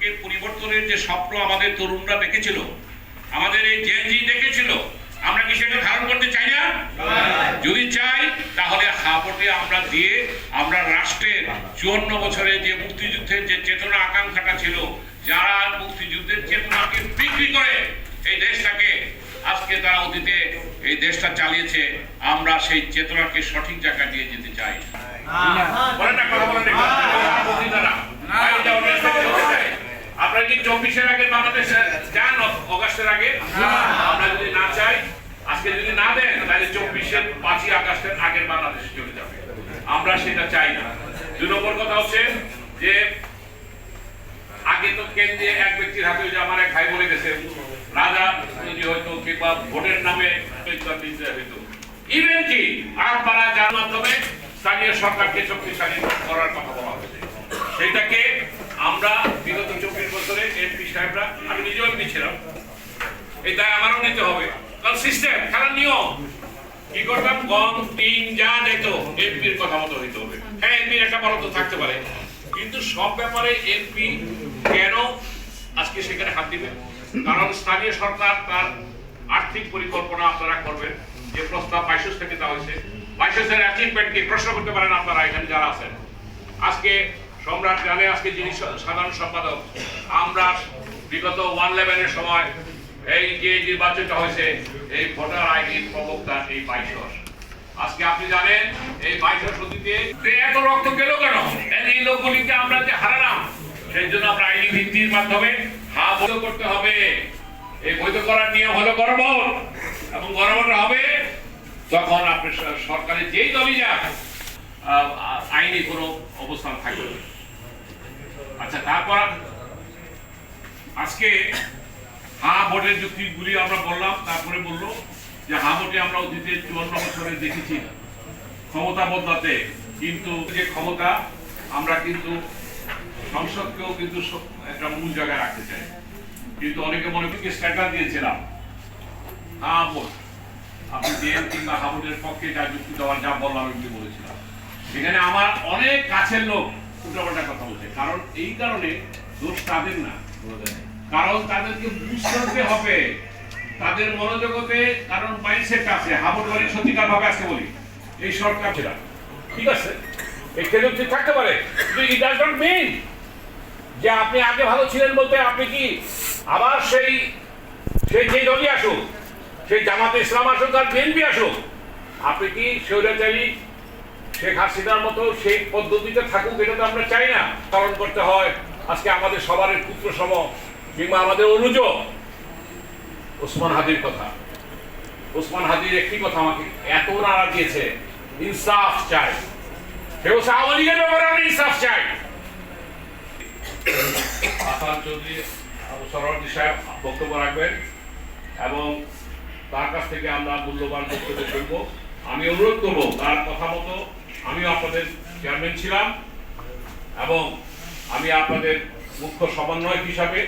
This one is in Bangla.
বাংলাদেশকে পরিবর্তনের যে স্বপ্ন আমাদের তরুণরা দেখেছিল, আমাদের এই জেনজি দেখেছিল, আমরা কি সেটা ধারণ করতে চাই না? যদি চাই, তাহলে হাবটে আমরা দিয়ে আমরা রাষ্ট্রের চুয়ান্ন বছরে যে মুক্তিযুদ্ধের যে চেতনা আকাঙ্ক্ষাটা ছিল, যারা মুক্তিযুদ্ধের চেতনাকে বিক্রি করে এই দেশটাকে, আজকে তারা অতীতে এই দেশটা চালিয়েছে, আমরা সেই চেতনাকে সঠিক জায়গায় নিয়ে যেতে চাই বলেন না কথা বলেন না বক্তৃতারা। ভাই, এটা অনেক সময় হতে চায়। আপনারা কি চব্বিশের আগে বাংলাদেশ যান অগাস্টের আগে। আমরা যদি না চাই আজকে যদি না দেন তাহলে চব্বিশের পাঁচই আগস্টের আগের বাংলাদেশ চলে যাবে। আমরা সেটা চাই না। দুই নম্বর কথা হচ্ছে যে আগে তো কেন্দ্রে এক ব্যক্তির হাতে যে আমার এক ভাই বলে গেছে রাজা যদি হয়তো কিংবা ভোটের নামে হইতো ইভেন কি আপনারা যার মাধ্যমে স্থানীয় সরকারকে শক্তিশালী করার কথা বলা হয়েছে। সেটাকে আমরা সাহেবরা, আমি নিজেও এমপি ছিলাম এই দায় আমারও নিতে হবে। কারণ সিস্টেম খেলার নিয়ম। কি করতাম? গম, টিন, যা যেত এমপির কথা মতো হইতে হবে। হ্যাঁ এমপির একটা বরাদ্দ থাকতে পারে। কিন্তু সব ব্যাপারে এমপি কেন আজকে সেখানে হাত দিবে কারণ স্থানীয় সরকার তার আর্থিক পরিকল্পনা আপনারা করবেন। যে প্রস্তাব বাইশোস থেকে দেওয়া হয়েছে। বাইশোসের অ্যাচিভমেন্ট কি? প্রশ্ন করতে পারেন আপনারা এখানে যারা আছেন। আজকে সম্রাট জানে আজকে যিনি সাধারণ সম্পাদক। আমরা বিগত ওয়ান লেভেনের সময় এই যে নির্বাচিত হয়েছে, এই ভোটার আইডির প্রবক্তা এই বাইশস আজকে আপনি জানেন, এই এত রক্ত গেল কেন? এই লোকগুলিকে আমরা যে হারালাম, সেই জন্য আমরা আইনি ভিত্তির মাধ্যমে হা বৈধ করতে হবে। এই বৈধ করার নিয়ম হলো গণভোট এবং গণভোট হবে তখন আপনি সরকারের যেই দলই যাক আইনি কোনো অবস্থান থাকবে। আচ্ছা তারপর আজকে হা ভোটের যুক্তিগুলি আমরা বললাম, তারপরে বলল যে হা ভোটে আমরা অতীতে চুয়ান্ন বছরে দেখেছি ক্ষমতা বদলাতে, কিন্তু যে ক্ষমতা আমরা কিন্তু সংসদকেও কিন্তু একটা মূল জায়গায় রাখতে চাই। কিন্তু অনেকে মনে করি স্ট্যাটাস দিয়েছিলাম, হা ভোট। আপনি দেন কিংবা হাবুটের পক্ষে যা যুক্তি দেওয়ার, যা বললাম এগুলি বলেছিলাম সেখানে আমার অনেক কাছের লোক উল্টাপাল্টা কথা বলছে। কারণ এই কারণে দোষ তাদের না। কারণ তাদেরকে বুঝতে হবে। তাদের মনোজগতে কারণ মাইন্ডসেট আছে হাবুট বাড়ি সত্যিকার ভাবে আজকে বলি। এই সরকার ছিল। ঠিক আছে? এই ঠিক থাকতে পারে। কিন্তু ইট ডাজ নট মিন যে আপনি আগে ভালো ছিলেন বলতে আপনি কি আবার সেই সেই যে দলই আসুক, সেই জামাতে ইসলাম আসুক আর বিএনপি আসুক, আপনি কি স্বৈরাচারী শেখ হাসিনার মতো সেই পদ্ধতিতে থাকুক, এটা তো আমরা চাই না। পালন করতে হয়। আজকে আমাদের সবার পুত্র সম, কিংবা আমাদের অনুজ। ওসমান হাদির কথা। ওসমান হাদির একটি কথা আমাকে এত নাড়া দিয়েছে, ইনসাফ চাই। আওয়ামী লীগের ব্যাপারে আমরা ইনসাফ চাই। চৌধুরী সাহেব বক্তব্য রাখবেন এবং তার কাছ থেকে আমরা মূল্যবান বক্তব্য আমি অনুরোধ করব, তার কথা মতো আমিও আপনাদের চেয়ারম্যান ছিলাম এবং আমি আপনাদের মুখ্য সমন্বয়ক হিসাবে